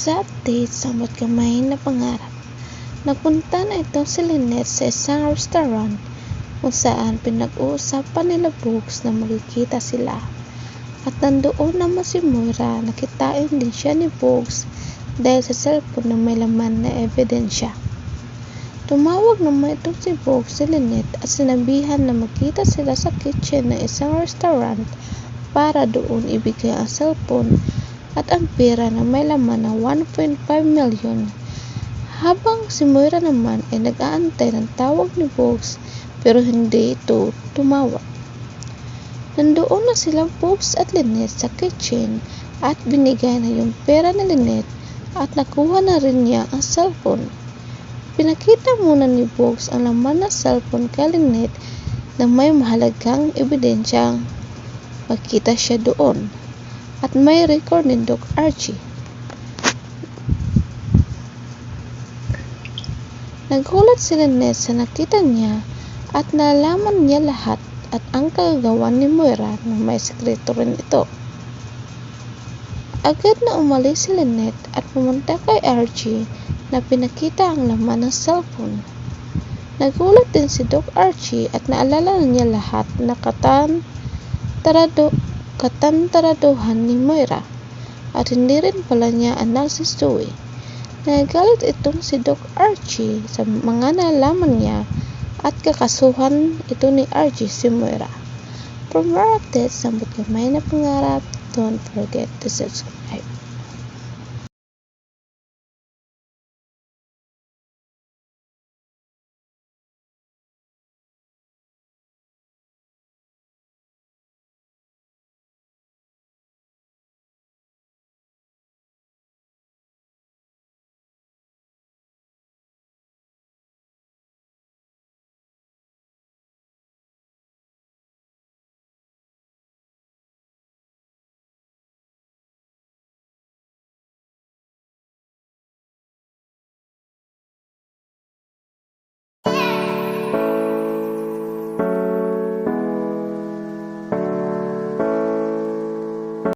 Sa update sa kamay na pangarap, napunta na ito si Lynette sa isang restaurant kung saan pinag-uusapan nila Brooks na magkikita sila. At nandoon naman si Moira, nakitain din siya ni Brooks dahil sa cellphone na may laman na ebidensya. Tumawag naman itong si Brooks si Lynette at sinabihan na magkita sila sa kitchen ng isang restaurant para doon ibigay ang cellphone at ang pera na may laman ng 1.5 million. Habang si Moira naman ay nag-aantay ng tawag ni Brooks pero hindi ito tumawag. Nandoon na sila Brooks at Lynette sa kitchen at binigay na yung pera ni Lynette at nakuha na rin niya ang cellphone. Pinakita muna ni Brooks ang laman ng cellphone kay Lynette na may mahalagang ebidensyang magkita siya doon at may record ni Doc Archie. Nagulat si Lynette sa nakita niya at nalaman niya lahat at ang kagagawan ni Moira na may sekreto rin ito. Agad na umalis si Lynette at pumunta kay Archie na pinakita ang laman ng cellphone. Nagulat din si Doc Archie at naalala niya lahat na katan tarado, katantaraduhan ni Moira at hindi rin pala niya anak si Stewie. Nagagalit itong si Doc Archie sa mga nalaman niya at kakasuhan ito ni Archie si Moira. For more updates sa Kamay na Pangarap, don't forget to subscribe.